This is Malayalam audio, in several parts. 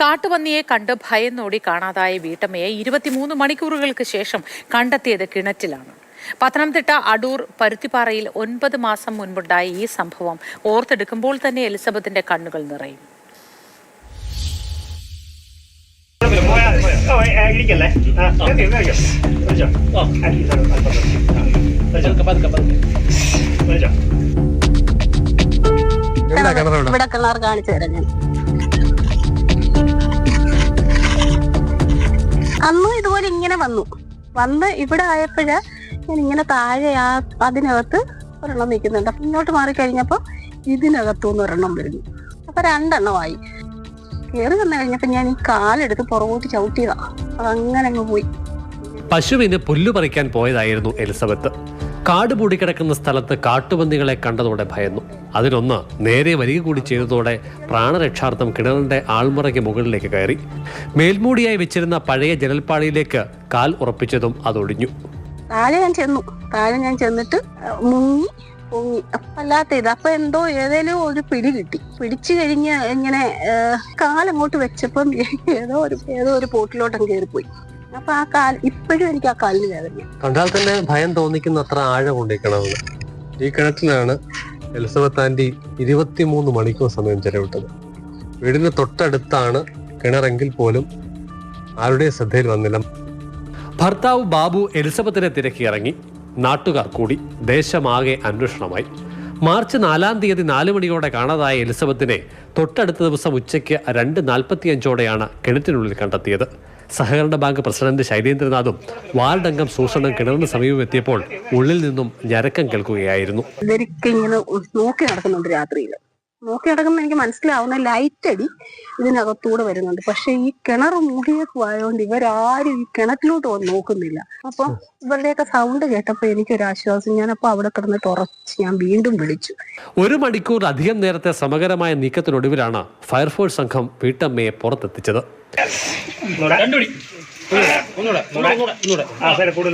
കാട്ടുപന്നിയെ കണ്ട് ഭയന്നോടി കാണാതായ വീട്ടമ്മയെ ഇരുപത്തിമൂന്ന് മണിക്കൂറുകൾക്ക് ശേഷം കണ്ടെത്തിയത് കിണറ്റിലാണ്. പത്തനംതിട്ട അടൂർ പരുത്തിപ്പാറയിൽ ഒൻപത് മാസം മുൻപുണ്ടായ ഈ സംഭവം ഓർത്തെടുക്കുമ്പോൾ തന്നെ എലിസബത്തിന്റെ കണ്ണുകൾ നിറയും. ഇവിടെ കിണർ കാണിച്ചു തരാം ഞാൻ. അന്നും ഇതുപോലെ ഇങ്ങനെ വന്നു. വന്ന് ഇവിടെ ആയപ്പോഴാ ഞാൻ ഇങ്ങനെ താഴെ ആ അതിനകത്ത് ഒരെണ്ണം നിൽക്കുന്നുണ്ട്. അപ്പൊ ഇങ്ങോട്ട് മാറിക്കഴിഞ്ഞപ്പോ ഇതിനകത്തുനിന്ന് ഒരെണ്ണം വരുന്നു. അപ്പൊ രണ്ടെണ്ണമായി. കയറി വന്നു കഴിഞ്ഞപ്പോ ഞാൻ ഈ കാലെടുത്ത് പുറകോട്ട് ചവിട്ടിയതാ. അതങ്ങനെ അങ്ങ് പോയി. പശുവിന് പുല്ല് പറിക്കാൻ പോയതായിരുന്നു എലിസബത്ത്. കാട് പൂടിക്കിടക്കുന്ന സ്ഥലത്ത് കാട്ടുപന്നികളെ കണ്ടതോടെ ഭയന്നു. അതിനൊന്ന് നേരെ വരിക കൂടി ചെയ്തതോടെ പ്രാണരക്ഷാർത്ഥം കിണറിന്റെ ആൾമുറയ്ക്ക് മുകളിലേക്ക് കയറി. മേൽമൂടിയായി വെച്ചിരുന്ന പഴയ ജനൽപ്പാളിയിലേക്ക് കാൽ ഉറപ്പിച്ചതും അതൊടിഞ്ഞു. താഴെ ഞാൻ ചെന്നു. താഴെ ഞാൻ ചെന്നിട്ട് മുങ്ങി പൊങ്ങി. അപ്പൊ അല്ലാത്ത ഇത്. അപ്പൊ എന്തോ ഏതേലും ഒരു പിടി കിട്ടി. പിടിച്ചു കഴിഞ്ഞ് ഇങ്ങനെ കാലങ്ങോട്ട് വെച്ചപ്പം ഏതോ ഒരു ഏതോ ഒരു പോട്ടിലോട്ടം കയറിപ്പോയി. അപ്പൊ ആ കാൽ ഇപ്പോഴും എനിക്ക് ആ കാലിന് വേദന കണ്ടാൽ തന്നെ ഭയം തോന്നിക്കുന്ന അത്ര ആഴമുണ്ട് ഈ കിണറിന് ഈ കിണറ്റിലാണ് എലിസബത്ത് ആന്റി ഇരുപത്തിമൂന്ന് മണിക്കൂർ സമയം ചെലവിട്ടത്. വീടിന് തൊട്ടടുത്താണ് കിണറെങ്കിൽ പോലും ആരുടെ ശ്രദ്ധയിൽ വന്നില്ല. ഭർത്താവ് ബാബു എലിസബത്തിനെ തിരക്കി ഇറങ്ങി. നാട്ടുകാർ കൂടി ദേശമാകെ അന്വേഷണമായി. മാർച്ച് നാലാം തീയതി നാല് മണിയോടെ കാണാതായ എലിസബത്തിനെ തൊട്ടടുത്ത ദിവസം ഉച്ചയ്ക്ക് രണ്ട് നാൽപ്പത്തിയഞ്ചോടെയാണ് കിണറ്റിനുള്ളിൽ കണ്ടെത്തിയത്. സഹകരണ ബാങ്ക് പ്രസിഡന്റ് ശൈലേന്ദ്രനാഥും വാർഡ് അംഗം സൂസണും കിണറിന് സമീപം എത്തിയപ്പോൾ ഉള്ളിൽ നിന്നും ഞരക്കം കേൾക്കുകയായിരുന്നു. ഇങ്ങനെ നോക്കി നടക്കുന്നുണ്ട് രാത്രിയിൽ നോക്കി നടക്കുന്ന എനിക്ക് മനസ്സിലാവുന്ന ലൈറ്റ് അടി ഇതിനകത്തൂടെ വരുന്നുണ്ട്. പക്ഷെ ഈ കിണർ മൂടിയേക്കുവായോണ്ട് ഇവരാരും ഈ കിണറ്റിലോട്ട് വന്ന് നോക്കുന്നില്ല. അപ്പൊ ഇവരുടെയൊക്കെ സൗണ്ട് കേട്ടപ്പോ എനിക്കൊരു ആശ്വാസം. ഞാനപ്പോ അവിടെ കിടന്ന് ഉറച്ച് ഞാൻ വീണ്ടും വിളിച്ചു. ഒരു മണിക്കൂർ അധികം നേരത്തെ സമഗ്രമായ നീക്കത്തിനൊടുവിലാണ് ഫയർഫോഴ്സ് സംഘം വീട്ടമ്മയെ പുറത്തെത്തിച്ചത്.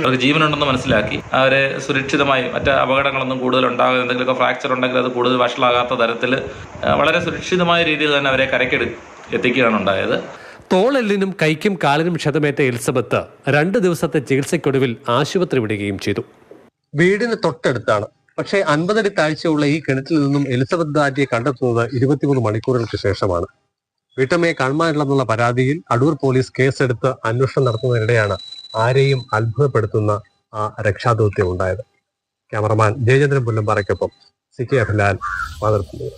അവർക്ക് ജീവനുണ്ടെന്ന് മനസ്സിലാക്കി. അവരെ സുരക്ഷിതമായി മറ്റ് അപകടങ്ങളൊന്നും കൂടുതൽ ഉണ്ടാകാതെ എന്തെങ്കിലുമൊക്കെ ഫ്രാക്ചർ ഉണ്ടെങ്കിൽ അത് കൂടുതൽ വഷളാകാത്ത തരത്തിൽ വളരെ സുരക്ഷിതമായ രീതിയിൽ തന്നെ അവരെ കരക്കെടു എത്തിക്കുകയാണ് ഉണ്ടായത്. തോളെല്ലിനും കൈക്കും കാലിനും ക്ഷതമേറ്റ എലിസബത്ത് രണ്ട് ദിവസത്തെ ചികിത്സയ്ക്കൊടുവിൽ ആശുപത്രി വിടുകയും ചെയ്തു. വീടിന് തൊട്ടടുത്താണ്. പക്ഷേ അൻപതടി താഴ്ചയുള്ള ഈ കിണറ്റിൽ നിന്നും എലിസബത്ത് ദാറ്റിയെ കണ്ടെത്തുന്നത് ഇരുപത്തിമൂന്ന് മണിക്കൂറുകൾക്ക് ശേഷമാണ്. വീട്ടമ്മയെ കാണാനില്ലെന്നുള്ള പരാതിയിൽ അടൂർ പോലീസ് കേസെടുത്ത് അന്വേഷണം നടത്തുന്നതിനിടെയാണ് ആരെയും അത്ഭുതപ്പെടുത്തുന്ന ആ രക്ഷാദൗത്യം ഉണ്ടായത്. ക്യാമറമാൻ ജയചന്ദ്രൻ പുല്ലമ്പാറയ്ക്കൊപ്പം സി കെ അഭിലാൽ ലാൽ മാതൃഭൂമി